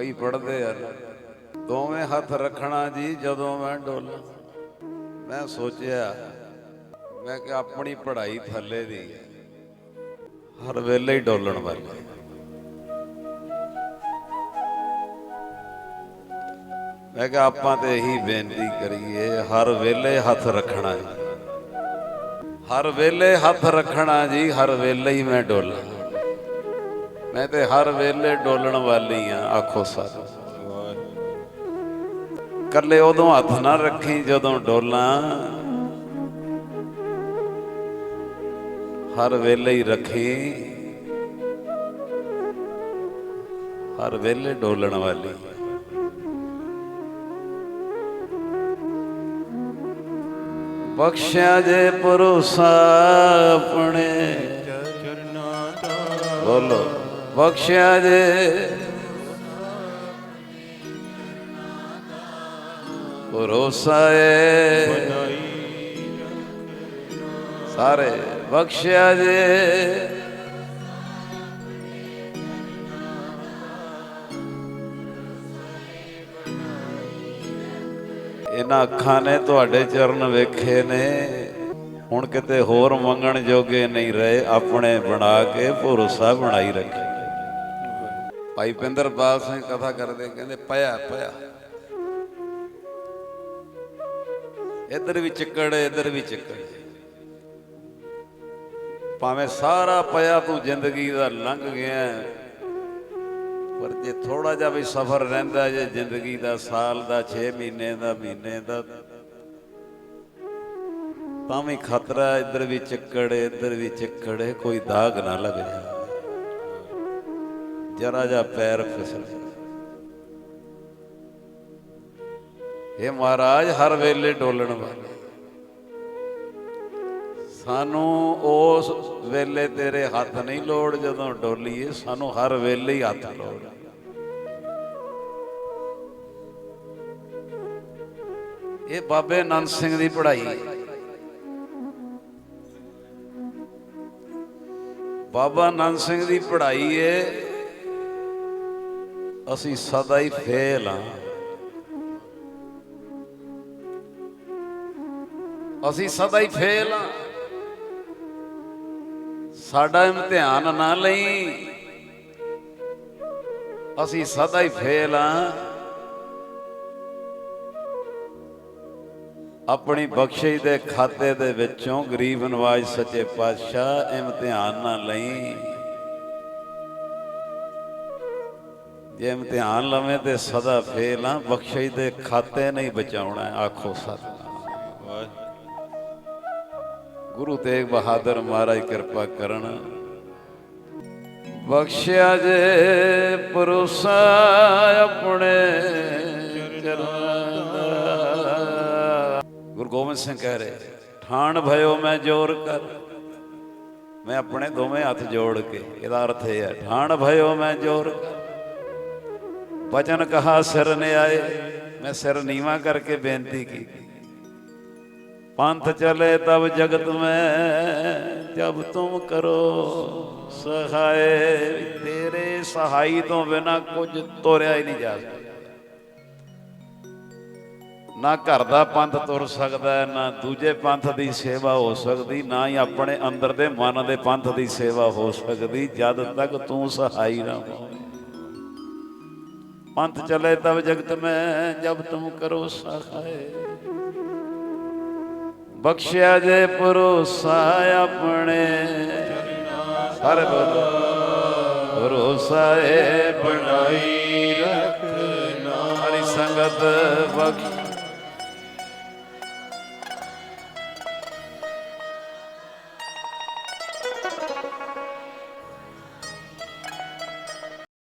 ਕਈ ਪੜਦੇ ਆ। ਦੋਵੇਂ ਹੱਥ ਰੱਖਣਾ ਜੀ, ਜਦੋਂ ਮੈਂ ਡੋਲਾਂ। ਮੈਂ ਸੋਚਿਆ, ਮੈਂ ਕਿ ਆਪਣੀ ਪੜ੍ਹਾਈ ਥੱਲੇ ਦੀ ਹੈ ਹਰ ਵੇਲੇ ਹੀ ਡੋਲਣ ਵਾਲੀ ਮੈਂ ਕਿਹਾ ਆਪਾਂ ਤੇ ਇਹੀ ਬੇਨਤੀ ਕਰੀਏ, ਹਰ ਵੇਲੇ ਹੱਥ ਰੱਖਣਾ ਜੀ। ਹਰ ਵੇਲੇ ਹੱਥ ਰੱਖਣਾ ਜੀ, ਹਰ ਵੇਲੇ ਹੀ ਮੈਂ ਡੋਲਾਂ। ਮੈਂ ਤੇ ਹਰ ਵੇਲੇ ਡੋਲਣ ਵਾਲੀ ਆ, ਆਖੋ ਸਰ। ਕੱਲੇ ਉਦੋਂ ਹੱਥ ਨਾ ਰੱਖੀ ਜਦੋਂ ਡੋਲਾਂ। ਹਰ ਵੇਲੇ ਹੀ ਰੱਖੀ। ਹਰ ਵੇਲੇ ਡੋਲਣ ਵਾਲੀ। ਬਖਸ਼ਿਆ ਜੇ ਭਰੋਸਾ ਆਪਣੇ। ਚਰਨਾਂ ਦਾ ਬੋਲੋ। ਬਖਸ਼ਿਆ ਜੇ। ਭਰੋਸਾ ਏ। ਸਾਰੇ ਬਖਸ਼ਿਆ ਜੇ। ਇਹਨਾਂ ਅੱਖਾਂ ਨੇ ਤੁਹਾਡੇ ਚਰਨ ਵੇਖੇ ਨੇ। ਹੁਣ ਕਿਤੇ ਹੋਰ ਮੰਗਣ ਜੋਗੇ ਨਹੀਂ ਰਹੇ। ਆਪਣੇ ਬਣਾ ਕੇ ਭਰੋਸਾ ਬਣਾਈ ਰੱਖੇ। ਭਾਈ ਪਿੰਦਰਪਾਲ ਸਿੰਘ ਕਥਾ ਕਰਦੇ ਕਹਿੰਦੇ ਪਿਆ ਪਿਆ। ਇੱਧਰ ਵੀ ਚਿੱਕੜ, ਇੱਧਰ ਵੀ ਚਿੱਕੜ। ਭਾਵੇਂ ਸਾਰਾ ਪਿਆ ਤੂੰ ਜ਼ਿੰਦਗੀ ਦਾ ਲੰਘ ਗਿਆ ਪਰ ਜੇ ਥੋੜਾ ਜਿਹਾ ਵੀ ਸਫ਼ਰ ਰਹਿੰਦਾ ਜੇ ਜ਼ਿੰਦਗੀ ਦਾ ਸਾਲ ਦਾ 6 ਮਹੀਨੇ ਦਾ ਮਹੀਨੇ ਦਾ, ਤਾਂ ਵੀ ਖਤਰਾ ਇੱਧਰ ਵੀ ਚਿੱਕੜ, ਇੱਧਰ ਵੀ ਚਿੱਕੜ ਕੋਈ ਦਾਗ ਨਾ ਲੱਗ ਜਾਵੇ। ਜਰਾ ਜਾ ਪੈਰ ਫਿਸਲ। ਇਹ ਮਹਾਰਾਜ, ਹਰ ਵੇਲੇ ਡੋਲਣ ਵਾਲੇ। ਸਾਨੂੰ ਉਸ ਵੇਲੇ ਤੇਰੇ ਹੱਥ ਨਹੀਂ ਲੋੜ, ਜਦੋਂ ਡੋਲੀਏ, ਸਾਨੂੰ ਹਰ ਵੇਲੇ ਹੀ ਹੱਥ ਲੋੜ। ਇਹ ਬਾਬੇ ਨੰਦ ਸਿੰਘ ਦੀ ਪੜ੍ਹਾਈ ਬਾਬਾ ਨੰਦ ਸਿੰਘ ਦੀ ਪੜ੍ਹਾਈ ਏ ਅਸੀਂ ਸਦਾ ਹੀ ਫੇਲ ਹਾਂ ਅਸੀਂ ਸਦਾ ਹੀ ਫੇਲ ਹਾਂ ਸਾਡਾ ਇਮਤਿਹਾਨ ਨਾ ਲਈ। ਅਸੀਂ ਸਦਾ ਹੀ ਫੇਲ ਹਾਂ ਆਪਣੀ ਬਖਸ਼ਿਸ਼ ਦੇ ਖਾਤੇ ਦੇ ਵਿੱਚੋਂ ਗਰੀਬ ਨਵਾਜ ਸੱਚੇ ਪਾਤਸ਼ਾਹ ਇਮਤਿਹਾਨ ਨਾ ਲਈ। ਜੇ ਇਮਤਿਹਾਨ ਲਵੇਂ ਤੇ ਸਦਾ ਫੇਲ ਆ, ਬਖਸ਼ਿਸ਼ ਦੇ ਖਾਤੇ ਨਹੀਂ ਬਚਾਉਣਾ, ਆਖੋ ਸਤਿ ਗੁਰੂ ਤੇਗ ਬਹਾਦਰ ਮਹਾਰਾਜ ਕਿਰਪਾ ਕਰਨ। ਬਖਸ਼ਿਆ ਜੇ ਭਰੋਸਾ ਆਪਣੇ ਚਰਨਾਂ। ਗੁਰੂ ਗੋਬਿੰਦ ਸਿੰਘ ਕਹਿ ਰਹੇ, ਠਾਣ ਭਇਓ ਮੈਂ ਜੋਰ ਕਰ। ਮੈਂ ਆਪਣੇ ਦੋਵੇਂ ਹੱਥ ਜੋੜ ਕੇ, ਇਹਦਾ ਅਰਥ ਇਹ ਹੈ, ਠਾਣ ਭਇਓ ਮੈਂ ਜੋਰ ਕਰ। ਵਚਨ ਕਹਾ ਸਿਰ ਨੇ ਆਏ, ਮੈਂ ਸਿਰ ਨੀਵਾ ਕਰਕੇ ਬੇਨਤੀ ਕੀਤੀ। ਪੰਥ ਚਲੇ ਤਬ ਜਗਤ ਮੈਂ, ਜਬ ਤੂੰ ਕਰੋ ਸਹਾਏ, ਤੇਰੇ ਸਹਾਈ ਤੋਂ ਬਿਨਾ ਕੁਝ ਤੋਰਿਆ ਹੀ ਨਹੀਂ ਜਾ ਸਕਦਾ। ਨਾ ਘਰ ਦਾ ਪੰਥ ਤੁਰ ਸਕਦਾ, ਨਾ ਦੂਜੇ ਪੰਥ ਦੀ ਸੇਵਾ ਹੋ ਸਕਦੀ, ਨਾ ਹੀ ਆਪਣੇ ਅੰਦਰ ਦੇ ਮਨ ਦੇ ਪੰਥ ਦੀ ਸੇਵਾ ਹੋ ਸਕਦੀ, ਜਦ ਤੱਕ ਤੂੰ ਸਹਾਈ ਨਾ ਹੋਵੇਂ। ਪੰਥ ਚਲੇ ਤਬ ਜਗਤ ਮੈਂ, ਜਬ ਤੁਮ ਕਰੋ ਸਹਾਏ ਬਖਸ਼ਿਆ ਜੇ ਭਰੋਸਾ ਆਪਣੇ, ਸਾਰੇ ਬੋਲੋ। ਭਰੋਸਾ ਏ ਬਣਾਈ ਰੱਖਣਾ। ਹਰੀ